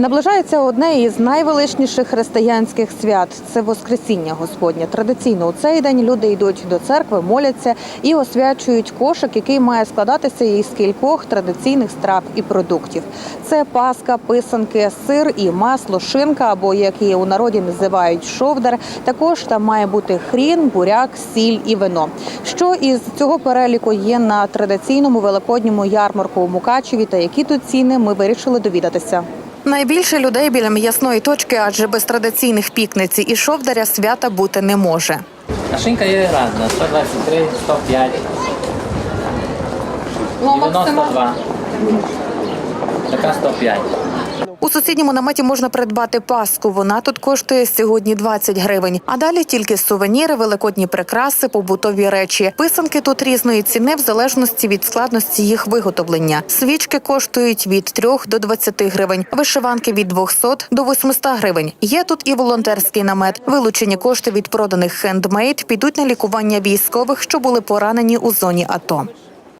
Наближається одне із найвеличніших християнських свят це Воскресіння Господнє. Традиційно у цей день люди йдуть до церкви, моляться і освячують кошик, який має складатися із кількох традиційних страв і продуктів. Це паска, писанки, сир і масло, шинка, або як її у народі називають шовдар. Також там має бути хрін, буряк, сіль і вино. Що із цього переліку є на традиційному великодньому ярмарку у Мукачеві та які тут ціни, ми вирішили довідатися. Найбільше людей біля м'ясної точки, адже без традиційних пікниці і шовдаря свята бути не може. Машинка є різна, 123, 105, 92. Така 105. У сусідньому наметі можна придбати паску. Вона тут коштує сьогодні 20 гривень. А далі тільки сувеніри, великодні прикраси, побутові речі. Писанки тут різної ціни в залежності від складності їх виготовлення. Свічки коштують від 3 до 20 гривень, вишиванки від 200 до 800 гривень. Є тут і волонтерський намет. Вилучені кошти від проданих хендмейд підуть на лікування військових, що були поранені у зоні АТО.